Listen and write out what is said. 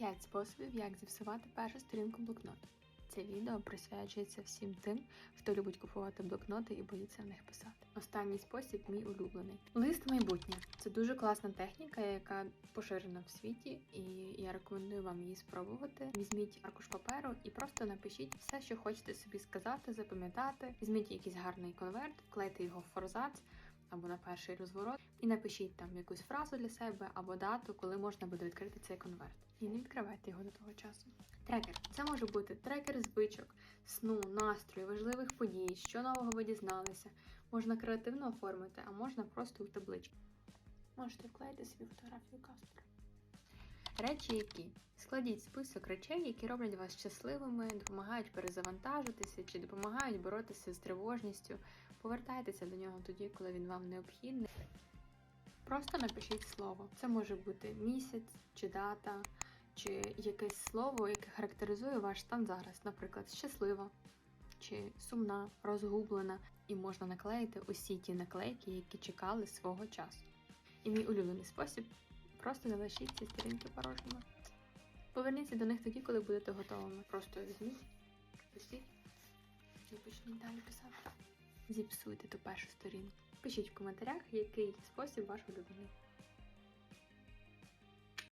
5 способів, як зіпсувати першу сторінку блокноту. Це відео присвячується всім тим, хто любить купувати блокноти і боїться в них писати. Останній спосіб мій улюблений. Лист майбутнє це дуже класна техніка, яка поширена в світі, і я рекомендую вам її спробувати. Візьміть аркуш паперу і просто напишіть все, що хочете собі сказати, запам'ятати. Візьміть якийсь гарний конверт, вклейте його в форзац або на перший розворот, і напишіть там якусь фразу для себе або дату, коли можна буде відкрити цей конверт. І не відкривайте його до того часу. Трекер це може бути трекер звичок, сну, настрою, важливих подій, що нового ви дізналися. Можна креативно оформити, а можна просто у табличку. Можете вклеїти собі фотографію Каспера. Речі, які складіть список речей, які роблять вас щасливими, допомагають перезавантажитися чи допомагають боротися з тривожністю. Повертайтеся до нього тоді, коли він вам необхідний. Просто напишіть слово. Це може бути місяць чи дата, чи якесь слово, яке характеризує ваш стан зараз, наприклад, щаслива чи сумна, розгублена, і можна наклеїти усі ті наклейки, які чекали свого часу. І мій улюблений спосіб просто залишіть ці сторінки порожніми. Поверніться до них тоді, коли будете готовими. Просто візьміть, пустіть і почніть далі писати. Зіпсуйте ту першу сторінку. Пишіть в коментарях, який спосіб ваш улюблений.